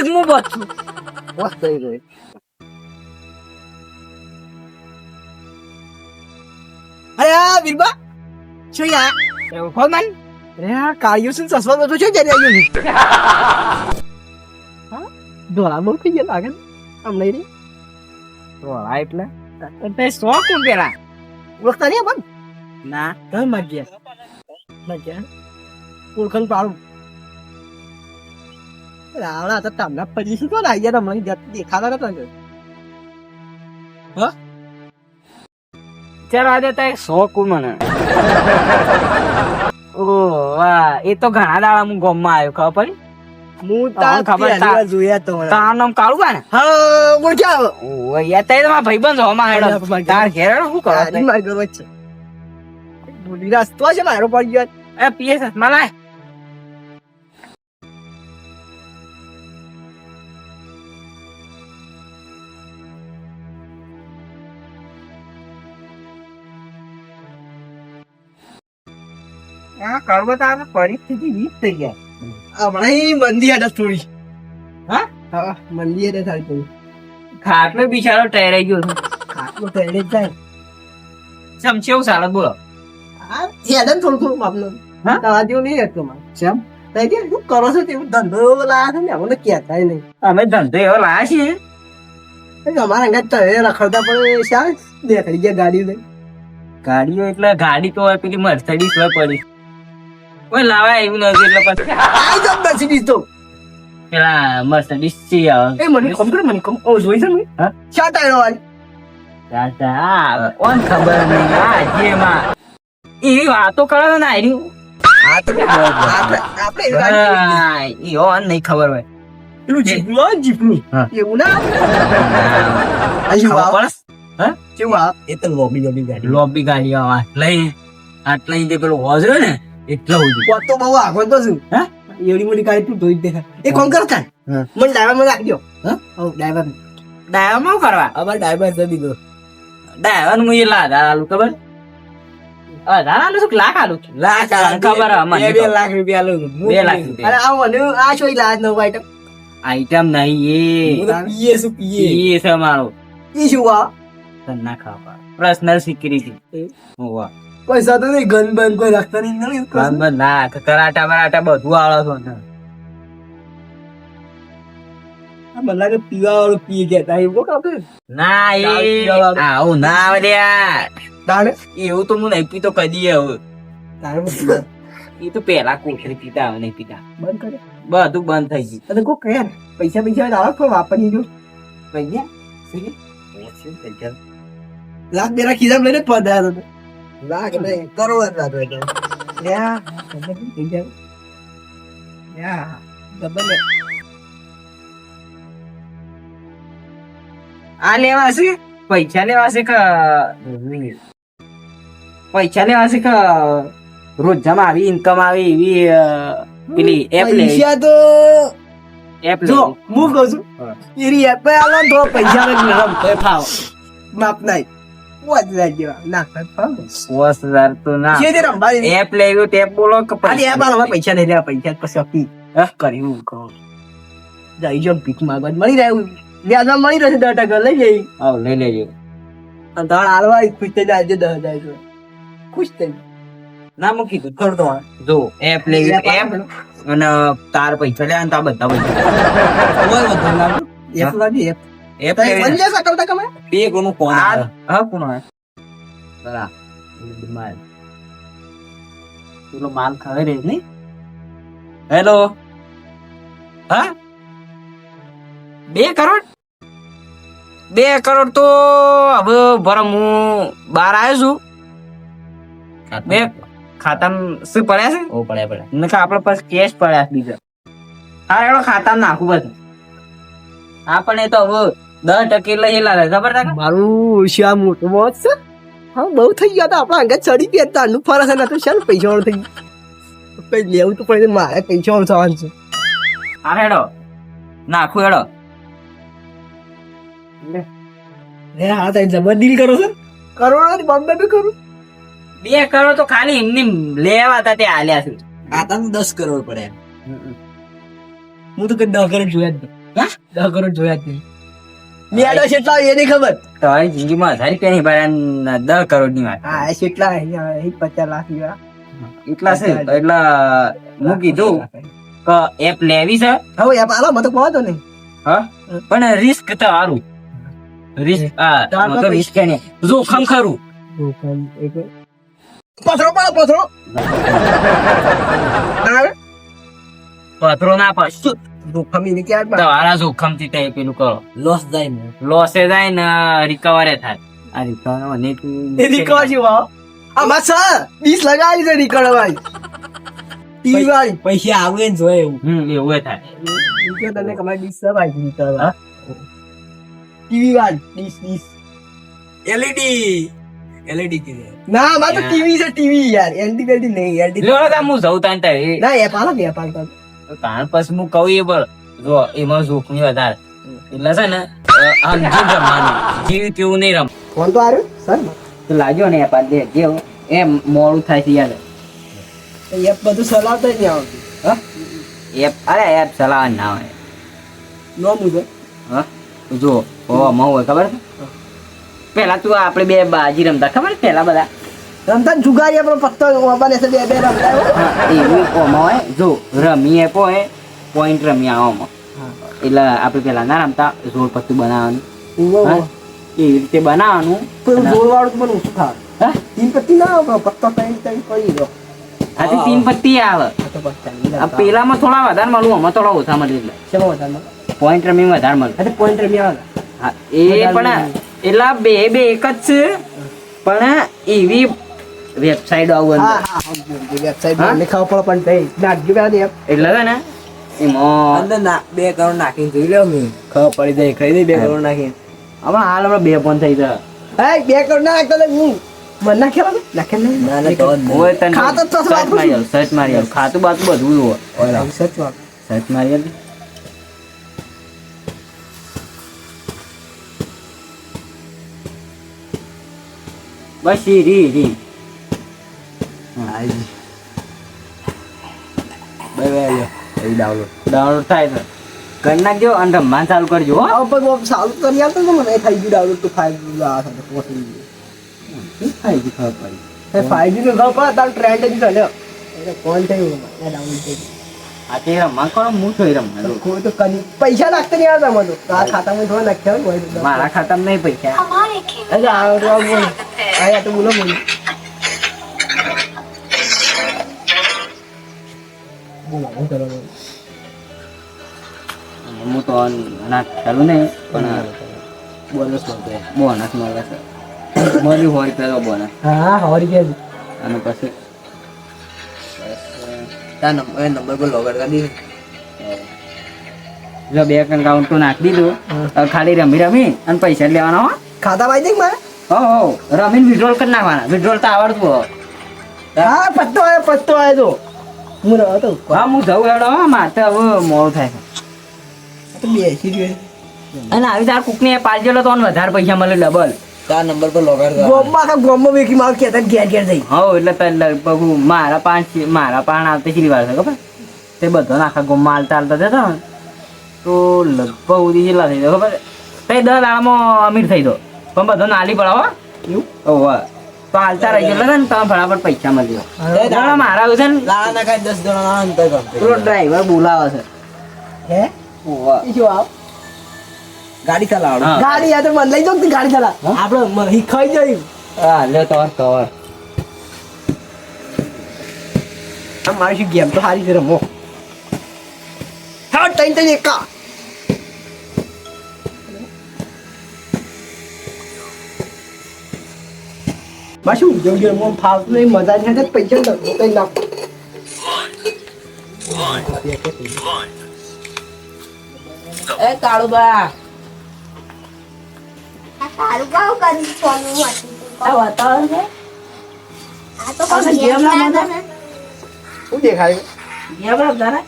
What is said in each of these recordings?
છે હું બસ બસ થઈ ગઈ અરે આ વીરબા શું યાર એવું મન અરે આ કાળિયો છે સસવા બધું છે જરી આવ્યું હા ધોળા બહુ થઈ ગયા લાગે આમ નહીં રે ધોળા એટલે તે સો કોણ પેલા ઓળખતા નહીં બન ના ઘરમાં ગયા મજા ઓળખાણ પાડું રાવણા તો તમને પછી શું કોણ આવી ગયા તમને દેખાતા નતા ને ચાલ આજે તે સો મને ઓ વાહ એ તો ઘણા દાડા હું ગોમમાં આવ્યો ખબર હું હા, ખબર જોયા તો મને. નામ કાળું ને હા બોલ્યા ઓ યાર તે તમારા ભાઈબંધ હોમાં હેડો તાર ઘેર શું કરો માર બોલી રસ્તો છે મારો પડી ગયો એ પીએસ મલાય આ કરવો તો આપણે પરિસ્થિતિ વીસ થઈ ગયા હમણાં મંદી આડા થોડી. હા? હા મંદી હતા થાય થોડી. ખાટલો બિચારો ટેરાઈ ગયો છે. ખાટલું જ જાય. ચમચેવું ચાલે બોલો. હા હેડે થોડું થોડું માપનું હા? તારા જેવું નહીં હતું મારે ચમ? તઈ શું કરો છો તેવું ધંધો લાયા છે ને અમને કહેતા નહીં. અમે ધંધો એવો લાયા છીએ. અમારા અંગાત તો એ રખડતા પણ શા દેખાડી ગયા ગાડી લઈ ગાડીઓ એટલે ગાડી તો પેલી મર્સડીસ હોય પડી. કોઈ લાવાય એવું નથી એટલે પછી આઈ જાવ મર્સિડીઝ તો પેલા મર્સડીસ છે એ મને કમ કરે મને કમ ઓ જોઈ છે મેં હા? શા ટાયરો વાળી દાદા કોણ ખબર નહીં આ જેમાં એવી વાતો કરે ને આર્યું આપણે નહીં ખબર હોય પેલું જીપનું હા. એવું ના? કેવું એ તો લોબી લોબી ગાડી લોબી ગાડી લઈ આટલા પેલું હોજ રહ્યો ને એટલા સુધી પોતો બહુ આગળ તો શું હા? એવડી મોટી ગાડી તું ધોઈ દેખા એ કોણ કરે. મને ડ્રાઈવરમાં રાખજો. હા? ઓ ડ્રાઈવર ડાયવામાં માં કરવા? અમાર ડ્રાઈવર છે દીધો ડાયવનનું એ લાદા આલું ખબર? અઢાર આલું છું લાખ આલું? છું લાખ ખબર મને બે બે લાખ રૂપિયા લઉં બે લાખ રૂપિયા. અરે આ મને આ શું લાજ નવું આઈટમ આઈટમ નહીં એ. પીએ શું પીએ. એ છે મારો. એ શું આ? ના ખાવા પર્સનલ સિક્યુરિટી હોવા પૈસા તો નહીં ગન બન કોઈ રાખતા નહીં નહીં બંધ ના કરાટા બરાટા બધું આવડે છો ને. આ મને લાગે પીવા વાળું પીએ ગયા તા એવું કાપે ના એ દારૂ પીવાવાળું. આવું ના આવે લે યાર. તાણે એવું તો હું નહીં પીતો કદી હવે. તારે પણ પીવા. એ તો પેલા કોઠરી પીતા હવે નહીં પીતા. બંધ કરે. બધું બંધ થઈ ગયું. અને કોઈ કહે ને, પૈસા પૈસા હોય તો આવો કોઈ વાપરી જો પૈયા લાખ બે લાખ ખિસ્સામાં લઈને જ પધાર્યો હતો. લાખ નહીં કરોડ. લ્યા, ખબર નહીં થઈ જાય. ખબર નહીં. આ લેવા છે પૈસા લેવા છે કે પૈસા લેવા છે કે રોજમાં આવી ઇન્કમ આવી એવી પેલી એપ લે પૈસા તો એપ જો હું કહું છું. એરી એપ આલો તો પૈસા જ નરમ તો ફાવ માપ નહીં ના મૂકી દઉં જો એપ લેવી એપ અને તાર પૈસા લે બધા પૈસા. એપ લાગી એપ લેવી બની જશે કરતા કમે બે કોનું આવે? હા કોનો આવે? બરા માલ. પેલો માલ ખાવે રે નહીં? હેલો? હા? બે કરોડ? બે કરોડ તો હવે ભરમ હું બહાર આવ્યો છું. બે ખાતામાં શું પડ્યા છે? ઓ પડ્યા પડ્યા. નકર આપડે પાસે કેશ પડ્યા બીજા. હા એનો ખાતા નાખું બધું. આપણે તો હવે દસ ટકે લઈ લાવે ખબર છે? મારું શિયા મોટું મોત છે. હા બહુ થઈ ગયા હતા આપણા અંગત ચડી ગયા હતા. ફરસ ને તો ચાલ પૈસા વાળું થઈ કઈ લેવું તો પડે મારે પૈસા વાળું થવાનું છે. હા હેડો. નાખું હેડો. લે. હા તારી જબર ડીલ કરો છો. કરોડો બોમ્બે બી કરું. બે કરોડ તો ખાલી એમની લેવા હતા તે હાલ્યા છે. આ તને દસ કરોડ પડે. હું તો કઈ દહ કરોડ જોયા જ નહીં. હા? દહ કરોડ જોયા જ નહીં. મેળો કેટલા એ નહીં ખબર. તમારી જિંદગીમાં હજાર રૂપિયા નહીં ભર્યા દસ કરોડની વાત. હા કેટલા પચાસ લાખ જેવા એટલા છે? એટલે હું કીધું કે એપ લેવી છે? હવે એપ આલો મને તો કહો તો નહીં. હા? પણ રિસ્ક તો સારું રિસ્ક હા. તો રિસ્ક નહીં જોખમ ખરું. પથરો પાડો પથરો. પથરો ના પાછું જોખમ એને ક્યાં તમારા જોખમથી તે પેલું કરો. લોસ જાય ને. લોસે જાય ને રિકવરે થાય. આ રિકવર મને તું રિકવર રીકવા છે વાવ આમાં સર ડીશ લગાવી છે રિકવર ભાઈ પૈસા આવે ને જોય એવું. હમ એવું થાય. કે તને કમાઈ ડીશ સર ભાઈ રીકડ હા? ટીવી વાળ. Dish dish. એલઈડી એલઈડી કીધે ના મારે તો ટીવી છે ટીવી યાર. એલડી બેલડી નહીં એલડી ને હું જઉં તાન તારે. ના એ પાલો ને પાલ પાલો કારણ પછી હું કહું એ પણ જો એમાં જોખમી વધારે. એટલે છે ને અ, રમવાનું જીવ કેવું નહીં રમ. ફોન તો આવ્યો સર? તો લાગ્યો ને એપ દે જેવું એમ મોડું થાય છે યાર. એપ બધું ચલાવતા જ નહીં આવતું. હા? એપ અરે એપ ચલાવવા ના આવે નો મુજબ હા? જો ઓ મઉ હોય ખબર છે? પેલા તું આપણે બે બાજી રમતા ખબર છે? પેલા બધા. રમતા જુગારીએ જુગારી આપણો પત્તો ઓબાને છે બે બે રમતા એવી ઓમાં હોય. જો રમીએ હોય પોઈન્ટ રમી આવામાં એટલે આપણે પેલા ના રમતા જોર પત્તું બનાવવાનું. એવી રીતે બનાવવાનું. પણ જોર વાળું પણ ઓછું ખાવાનું. હા? તીન પત્તી ના આવે પણ પત્તો ત્રણ ત્રણ પડી દો આ તીન પત્તી આવે. પેલામાં થોડા વધારે મળું આમાં થોડા ઓછા મળે એટલે. વધારે પોઈન્ટ રમી વધારે મળે. તો point આવે. હા, એ પણ એટલા બે બે એક જ છે. પણ એવી વેબસાઇટ આવું હા, અંદર. હા, હા, માં મને ખબર પણ થઈ નાખજો પેલા ની એટલે છે ને એમાં અંદર ના બે કરોડ નાખીને જોઈ લો મેં. ખબર પડી જાય ખાઈ દે બે કરોડ નાખીને. હમણાં હાલ હમણાં બે પણ થઈ ગયા. હે, બે કરોડ ના નાખતો હું મને નાખેલા ને? નાખેલા નહીં? ના ના તો જ તને ખાતું તો સર્ચ મારી આવ સર્ચ મારી આવ. ખાતું બાતું બધું જ હોય. સર્ચ મારી આવ બસ રી રી બાય બાય એ ડાઉનલોડ ડાઉનલોડ થાય છે કરી નાખજો અને રમવાનું ચાલુ કરજો હો. બહુ સારું કરી આવતો તો મને થઈ ગયું ડાઉનલોડ તો 5G આ સાથે પહોંચી ગયું. ફાઈવ જી ખબર પડી? ફાઈવ જી તો ખબર પડે તારો ટ્રેન્ડ જ ચાલ્યો. એટલે કોણ થયું ડાઉનલોડ થઈ ગયું. આ તે રમવા કરો હું થોડી રમવા કોઈ તો કરી પૈસા લાગતા નહીં આવતા મને. આ ખાતામાં થોડા નાખ્યા હોય મારા ખાતામાં નહીં પૈસા. અચ્છા, આ તો આ બોલ. તો બોલો બોલ. બોલો, ચલો હું તો ના ચાલુ નહીં પણ બોનસ મળે બોનસ મળે છે. મળ્યું હોય પેલો બોનસ. હા ગયા છે. અને પછી? તાર નંબર નંબર પર લોગર કરી દીધું. જો બે એકાઉન્ટ તો નાખી દીધું. ખાલી રમી રમી અને પૈસા લેવાના હો. ખાતા ભાઈ કે મારે? હો હો રમીને વિડ્રોલ કરી નાખવાના. વિડ્રોલ તો આવડતું હો હા પત્તો આવ્યો પત્તો આવ્યો તો. હું રહ્યો હતો હા હું જઉં એવડો હો મારે તો હવે મોડું થાય. તો બેસી અને આવી તાર કુકની પાલજેલો તો વધારે પૈસા મળે ડબલ. તાર નંબર પર લોગર કર. ગોમમાં આખા ગોમમાં વેકી માર કહેતા ઘેર ઘેર જઈ. હો એટલે તો લગભગ મારા પાંચ મારા પાણ આવતી કેટલી વાર છે ખબર? તે બધો આખા ગોમમાં હાલતા હાલતા જતા ને તો લગભગ કેટલા થઈ જાય ખબર? તે દસ દાડામાં અમીર થઈ દો પણ બધો નાલી પડાવો એવું? ઓહો તો હાલતા રહી ગયેલા ને તમે ફટાફટ પૈસા મળી હા. મારા છે ને? લાણા ના ખાય દસ જણા ના અંતર પેલો ડ્રાઈવર બોલાવે છે. હે? શું આવ. ગાડી ચલાવડો ગાડી આ તો મને લઈ ને ગાડી ચલાવ આપણે હિખાઈ જઈ હા લે તો કવર મારી શું ગેમ તો સારી છે રમો. હા ત્રણ ત્રણ એકા. બા શું જેવું જેવું રમવા ફાવતું નહીં મજા નહીં આવે પૈસા તો કઈ નાખ એ કાળુબા શું દેખાય રમતા ને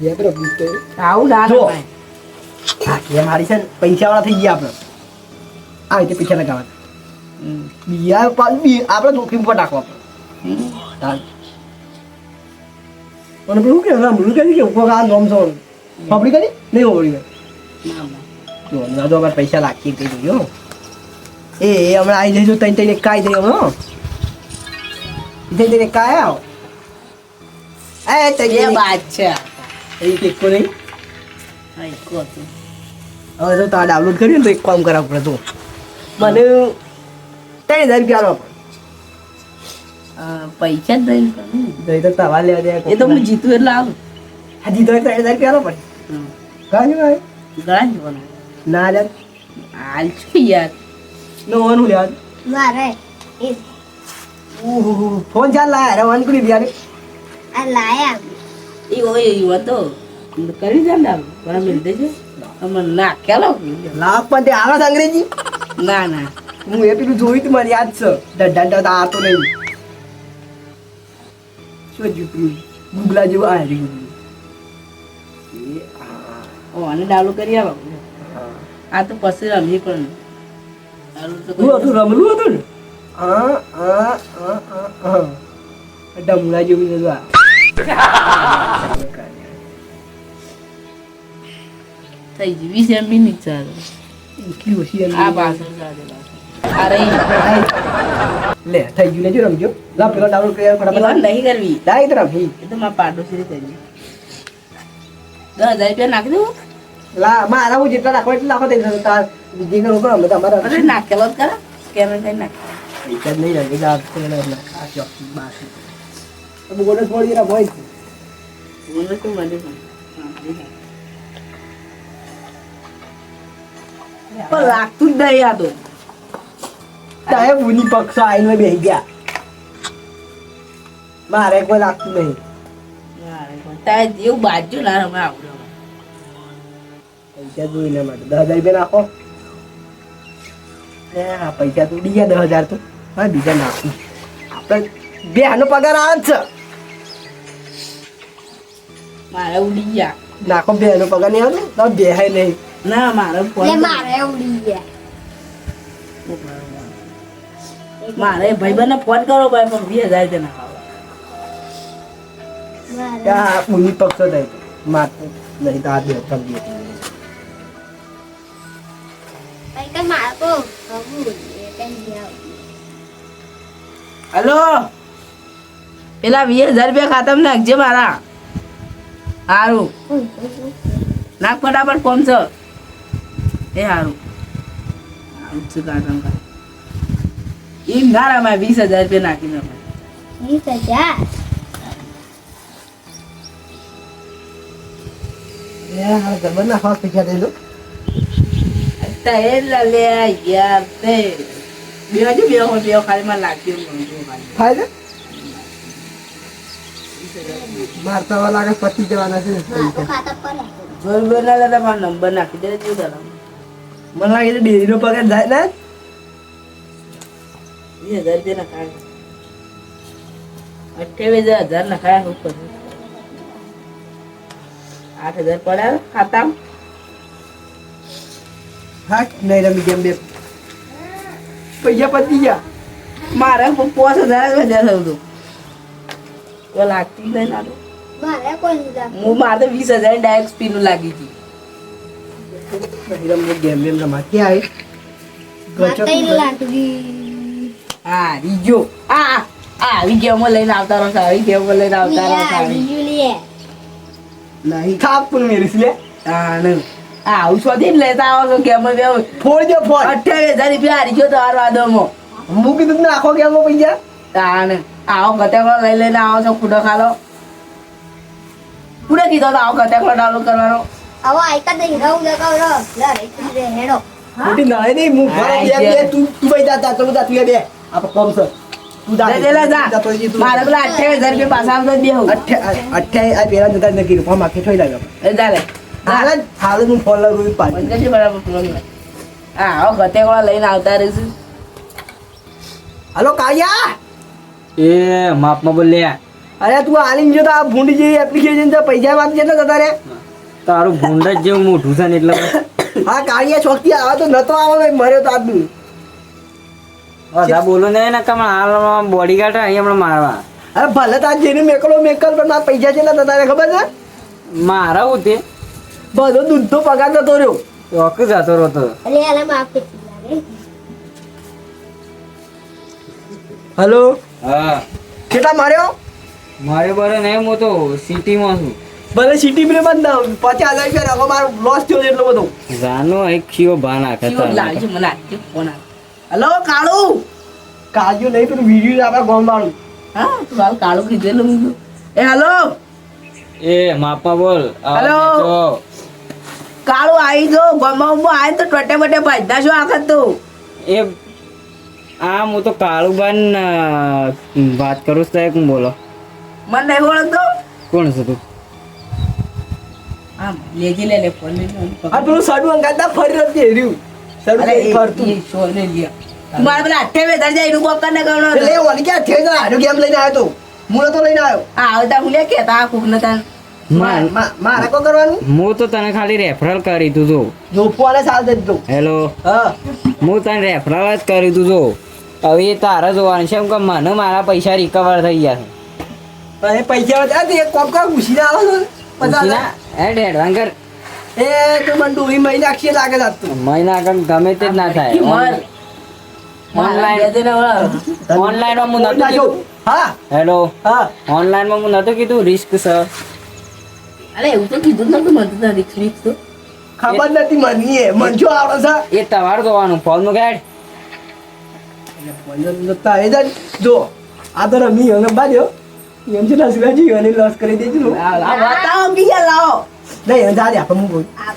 ગેમ આવું ના જો. આ ગેમ હારી છે ને પૈસા વાળા થઈ ગયા આપણે આ રીતે પૈસા લગાવવા બીજા પાછું બી આપણે જોખીમ પર નાખવા. અને પેલું કે રમલું કરી કે ઉપર આ નોમ છો ફફડી કરી નહીં હોળી કરી ના, તો અમારે પૈસા લાગતી કઈ જોયો એ એ હમણાં આવી જઈશું તઈ તઈને કાઈ દઈ હમણાં તઈ તઈને કાય આવ. એ તઈ વાત છે. એ ટેકો નહીં. હવે તો તારે ડાઉનલોડ કર્યું તો એક કામ કરાવ પડે તું મને ત્રણ હજાર રૂપિયા આલો આ પૈસા જ. તો તવા લેવા દે. એ તો હું જીતું એટલે આવું. જીતો ત્રણ હજાર રૂપિયા આલો. ભાઈ? ઘણા જોવાનું ના લે. હાલ છું યાર. નો ઓનું લેવા મારે ફોન ચાલ લાયા રે વન કરી દિયા આ લાયા એ હોય એ હતો કરી દે ને બરાબર મિલ દેજો અમે નાખ્યા લાખ પણ તે આવે અંગ્રેજી? ના ના. હું એ પેલું જોયું તું મને યાદ છે. ડંડા તો આ તો નહીં. શું જ્યું પેલું ગુગલા જેવું આ રહ્યું. ઓ કરી આવો. આ તો પછી રમી પણ. હતું રમલું હતું ને? આ આ આ આ આ ડમલા જેવું હતું આ. થઈ ગઈ વીસ એમ મિનિટ ચાલો. ઓછી આ ચાલે પાછળ. આ લે થઈ ગયું. લેજો રમજો. લા પેલો ડાઉનલોડ કરી વાત ફટાફટ નહીં કરવી. ડાય તો રમી. એ તો મારા પાડોશી કરી. દસ હજાર રૂપિયા નાખી દઉં લા મારા હું જેટલા નાખો એટલા નાખો તે તાર બીજી કરું કરો અમે તમારા અરે નાખેલો જ કરા કેમેરા કઈ નાખ. પૈસા નહીં લાગે આ તો એના આ ચોકી બાકી તો બોનસ મળી જરા ભાઈ મને શું મળે? હા, નાખ. પણ લાગતું જ નહીં આ તો. તારે ભૂની પક્ષ આઈને બેસી ગયા મારે કોઈ લાગતું નહીં તારે જેવું બાજુ ના રમે આવડે પૈસા જોઈને માટે દસ હજાર રૂપિયા નાખો હા પૈસા તો ઉડી ગયા દસ હજાર તો હા બીજા નાખું આપણે બે હાનો પગાર આવે છે મારે ઉડી ગયા નાખો બે પગાર નહીં આવતો તો બે નહીં ના મારે ફોન મારે ઉડી ગયા મારે ભાઈબંધને ફોન કરો ભાઈ પણ વીસ હજાર રૂપિયા મારે. ત્યાં બુની પક્ષ નહીં તો આ બે હલો? પેલા વીસ હજાર રૂપિયા ખાતામાં નાખજે મારા. સારું નાખ ફટાફટ ફોન છે એ સારું સારું છે કાઢવાનું એમ ના રમાય વીસ હજાર રૂપિયા નાખી રમાય વીસ હજાર? એ પૈસા દઈ દો એટલે લે. યાર તે. બે હજુ બે હોય બે ખાલી માં. થાય છે મારતા વાળા લાગે પતી જવાના છે જોર બોર ના લેતા મારો નંબર નાખી દે મને લાગે ડેરીનો પગાર જાય ને વીસ હજાર રૂપિયાના નખાય અઠ્યાવીસ હજાર નખાયા શું કરું આઠ હજાર પડ્યા ખાતા હા નહીં રમી ગેમ બે. પૈસા પતી ગયા. મારે પાંચ હજાર જ વધારે થયું હતું તો લાગતી નહીં. હું મારે તો વીસ હજાર ડાયરેક્ટ સ્પીનું લાગી હતી. નહીં ગેમ બેમ રમા ક્યાં આવી લાગી. હા રીજો આ આ આવી ગેમો લઈને આવતા રહો સાહેબ ગેમો લઈને આવતા રહો સાહેબ. નહીં થાપ પણ મેરીસ લે? આ ને આ આવું શોધી લેતા આવો છો ગેમો. ફોડ જો ફોડ. અઠ્યાવીસ હજાર રૂપિયા હારી ગયો તમારો વાદોમાં મૂકી દઉં કે નાખો ગેમમાં પૈસા? હા ને આવો કતેકો લઈ લઈને આવો છો ખુડો ખાલો. કુડે કીધો તો આવો કતેકો ડાઉનલોડ કરવાનો. આવો આઈકા દઈ રહું લગાવ રહો. લે, રે, હેડો. મોટી નાય નહીં હું ઘરે બે તું તું ભાઈ દાતા તો બધા તું બે. આપણે કોમ છે. તું જા. લે, લે, લે, જા. જા તો મારે પેલા અઠ્યાવીસ હજાર રૂપિયા પાછા આવતો જ બેહું. આ પેલા જતા નક્કી રૂપા માખી થોઈ લાગ્યો એ ચાલે હાલ જ હાલ હું ફોન લગાવી પાછી. બરાબર હા આવો કતેકો લઈને આવતા રહીશું. હાલો કાયા એ માપમાં બોલ લે. અરે તું આલીને જો તો આ ભૂંડી જેવી એપ્લિકેશન તો પૈસા વાત ને તારે તારું ભૂંડ જ જેવું મોટું છે ને એટલે હા કાળિયા છોકતી આવે તો નતો આવે મર્યો તો આદમી બધા બોલો ને ને કમ હાલ બોડી ગાર્ડ અહીં હમણાં મારવા. અરે ભલે તાર જેને મેકલો મેકલ પણ મારા પૈસા છે ને તારે ખબર છે? મારા હું તે? બધો દૂધનો પગાર જતો રહ્યો. ચોક જતો કરી લાગે હલો? હા. કેટલા માર્યો? મારે બરે નહીં હું તો સિટીમાં છું. ભલે સિટી બ્રે બંધ પચાસ હજાર રૂપિયા રાખો મારો લોસ થયો એટલો બધો. જાનો એક ખીઓ ભાન કેવો લાવજો મને ફોન હલો કાળુ. કાજુ નહીં પેલું વીડિયો આપણા ગોમ વાળું હા તું હાલ કાળુ કીધેલું કીધું. એ હલો. એ માપા બોલ હલો. કાળુ આવી જો ગમમાં આવી તો ટોટે બટે ભાજના શું આખત તું? એ આ હું તો કાળુબાન વાત કરું છું એક બોલો. મને નહીં ઓળખતો? કોણ છે તું? આમ લેજી લે લે ફોન લે આ પેલું સાડું અંગાતા ફરી નથી તું મારા પેલા જાય એનું કોક કરીને ગણો ઓલી થઈ ગયો? હારું કેમ લઈને આવ્યો તો. હું લઈને આવ્યો. આ આવતા હું લે કેતા આ કુક નતા. માર- મારે કો કરવાનું? હું તો તને ખાલી રેફરલ કરી તું. જો જોપવાને સાલ દે દીધો. હેલો હા. હું તને રેફરલ જ કરી તું જો હવે તારા જોવાનું છે એમ કે મને મારા પૈસા રિકવર થઈ ગયા છે. પૈસા હતા તે કોમ કા ઘૂસીને આવો છો. પૂછી હજાર. ના એડ એડવાન્કર એ તો મને ડોહી મહિના આખી લાગે છે મહિના આગળ ગમે તે જ ના મર થાય Online. ઓનલાઈનમાં હું નતો કીધું. હા. હેલો. હા. ઓનલાઈનમાં હું નતો કીધું. રિસ્ક છે અરે એવું તો કીધું નતું મને તો રિક્સ તો. ખબર નથી મની એ. મન જો આવડે છે. એ તમારે જોવાનું. ફોનનું એ જ જો આ તો રમી અને બાજ્યો એમ છે લસકા જી અને લસ કરી દેજો. આ બીજા લાવો. નહીં આપણે હું આ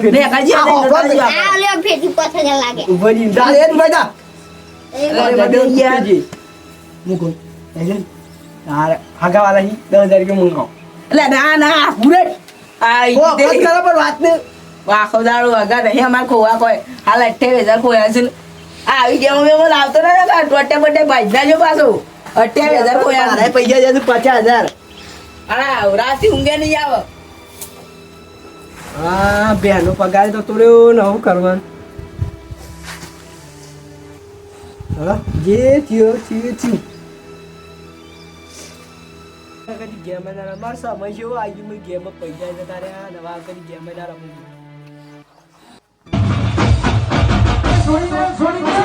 ફેર કાજી આ. આ ફેટી લાગે ઊભો એ અરે હું તારે હાગા હી રૂપિયા મૂંગાવ એટલે ના ના આ ઈ કરો વાત ને આખો દાડો વગર નહીં અમારે ખોવા કોઈ હાલ અઠ્યાવીસ હજાર ખોયા છે આવી ગેમ મેં લાવતો ને કા ટોટે બટે ભાજના જો પાછું અઠ્યાવીસ હજાર ખોયા પૈસા પચાસ હજાર અને રાતથી ઊંઘે નહીં આવે. હા બેનો પગાર તો તોડ્યો ને હું કરવાનું. હા જે થયો થયો થયું. કદી ગેમ ના રમ- સમય જેવો આવી ગયો મેં ગેમ પૈસા જતા રહ્યા નવા કદી ગેમ ના રમું છોડી છોડી દે